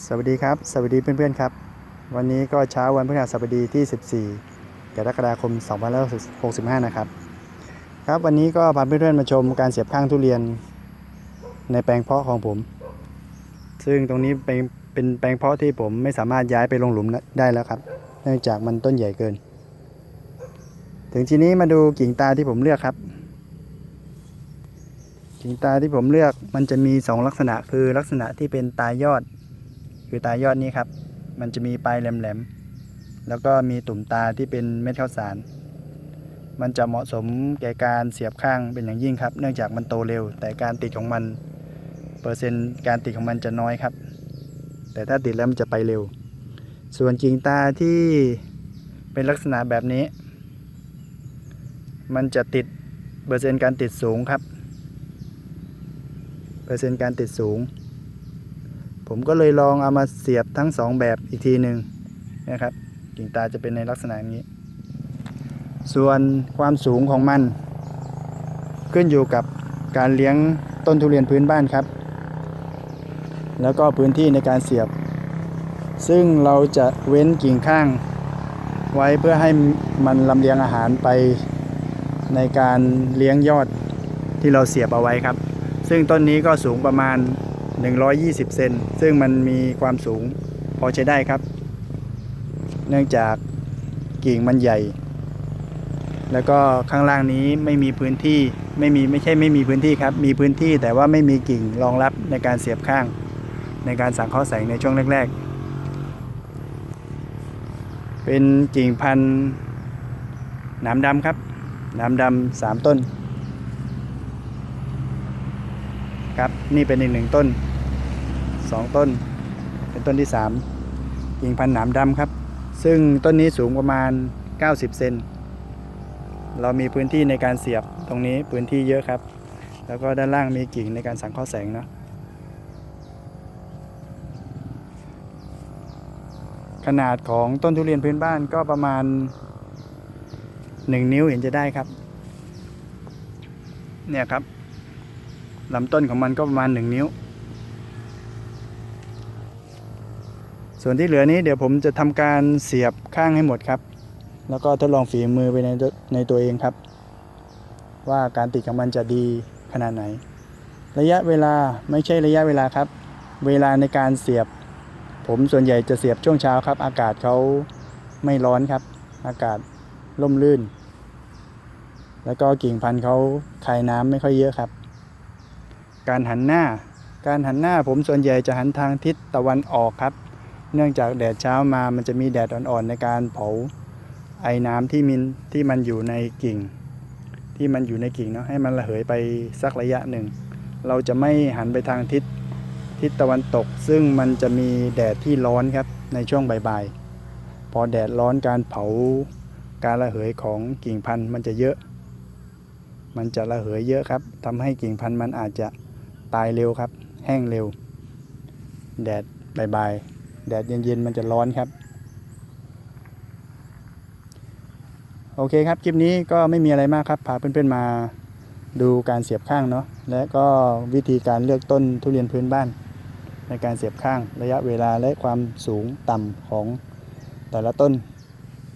สวัสดีครับ สวัสดีเพื่อนๆครับ วันนี้ก็เช้าวันพฤหัสบดีที่ 14 กรกฎาคม 2565 นะครับ ครับวันนี้ก็พาเพื่อนๆมาชมการเสียบข้างทุเรียน ในแปลงเพาะของผม ซึ่งตรงนี้เป็นเป็นแปลงเพาะที่ผมไม่สามารถย้ายไปลงหลุมได้แล้วครับ เนื่องจากมันต้นใหญ่เกิน ถึงทีนี้มาดูกิ่งตาที่ผมเลือกครับกิ่งตาที่ผมเลือกมันจะมี 2 ลักษณะคือลักษณะที่เป็นตายอด คือตายอดนี้ครับ มันจะมีปลายแหลมๆ แล้วก็มีตุ่มตาที่เป็นเม็ดข้าวสาร มันจะเหมาะสมแก่การเสียบข้างเป็นอย่างยิ่งครับ เนื่องจากมันโตเร็ว แต่การติดของมันเปอร์เซ็นต์การติดของมันจะน้อยครับ แต่ถ้าติดแล้วมันจะไปเร็ว ส่วนกิ่งตาที่เป็นลักษณะแบบนี้ มันจะติดเปอร์เซ็นต์การติดสูงครับ เปอร์เซ็นต์การติดสูง ผมก็เลยลองเอามาเสียบทั้งสองแบบอีกทีหนึ่งนะครับ กิ่งตาจะเป็นในลักษณะนี้ ส่วนความสูงของมัน ขึ้นอยู่กับการเลี้ยงต้นทุเรียนพื้นบ้านครับ แล้วก็พื้นที่ในการเสียบ ซึ่งเราจะเว้นกิ่งข้างไว้เพื่อให้มันลำเลียงอาหารไปในการเลี้ยงยอดที่เราเสียบเอาไว้ครับ ซึ่งต้นนี้ก็สูงประมาณ 120 เซนซึ่งมันมีความสูงพอใช้ได้ครับ เนื่องจากกิ่งมันใหญ่ แล้วก็ข้างล่างนี้ไม่มีพื้นที่ไม่มีไม่ใช่ไม่มีพื้นที่ครับ มีพื้นที่แต่ว่าไม่มีกิ่งรองรับในการเสียบข้าง ในการสังเคราะห์แสงในช่วงแรก ๆ เป็นกิ่งพันธุ์หนามดำครับหนามดำสามต้นครับ นี่เป็นอีกหนึ่งต้น สองต้น เป็นต้นที่สามกิ่งพันธุ์หนามดำครับ ซึ่งต้นนี้สูงประมาณ 90 เซนเรามีพื้นที่ในการเสียบตรงนี้พื้นที่เยอะครับ แล้วก็ด้านล่างมีกิ่งในการสังเคราะห์แสงเนาะขนาดของต้นทุเรียนพื้นบ้านก็ประมาณ 1 นิ้วเห็นจะได้ครับ เนี่ยครับลำต้นของมันก็ประมาณ 1 นิ้ว ส่วนที่เหลือนี้เดี๋ยวผมจะทำการเสียบข้างให้หมดครับ แล้วก็ทดลองฝีมือไปในในตัวเองครับ ว่าการติดของมันจะดีขนาดไหน ระยะเวลาไม่ใช่ระยะเวลาครับ เวลาในการเสียบ ผมส่วนใหญ่จะเสียบช่วงเช้าครับ อากาศเขาไม่ร้อนครับ อากาศร่มรื่น แล้วก็กิ่งพันธุ์เขาคายน้ำไม่ค่อยเยอะครับ การหันหน้า การหันหน้าผมส่วนใหญ่จะหันทางทิศตะวันออกครับ เนื่องจากแดดเช้ามามันจะมีแดดอ่อนๆในการเผาไอ้น้ำที่มินที่มันอยู่ในกิ่ง ที่มันอยู่ในกิ่งเนาะให้มันระเหยไปสักระยะหนึ่ง เราจะไม่หันไปทางทิศทิศตะวันตก ซึ่งมันจะมีแดดที่ร้อนครับในช่วงบ่ายๆพอแดดร้อนการเผาการระเหยของกิ่งพันธุ์มันจะเยอะ มันจะระเหยเยอะครับทำให้กิ่งพันธุ์มันอาจจะตายเร็วครับ แห้งเร็ว แดดบ่ายๆ แดดเย็นๆมันจะร้อนครับ โอเคครับ คลิปนี้ก็ไม่มีอะไรมากครับ พาเพื่อนๆมาดูการเสียบข้างเนาะ และก็วิธีการเลือกต้นทุเรียนพื้นบ้าน ในการเสียบข้างระยะเวลาและความสูงต่ำของแต่ละต้น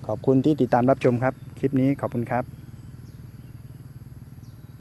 ขอบคุณที่ติดตามรับชมครับ คลิปนี้ขอบคุณครับ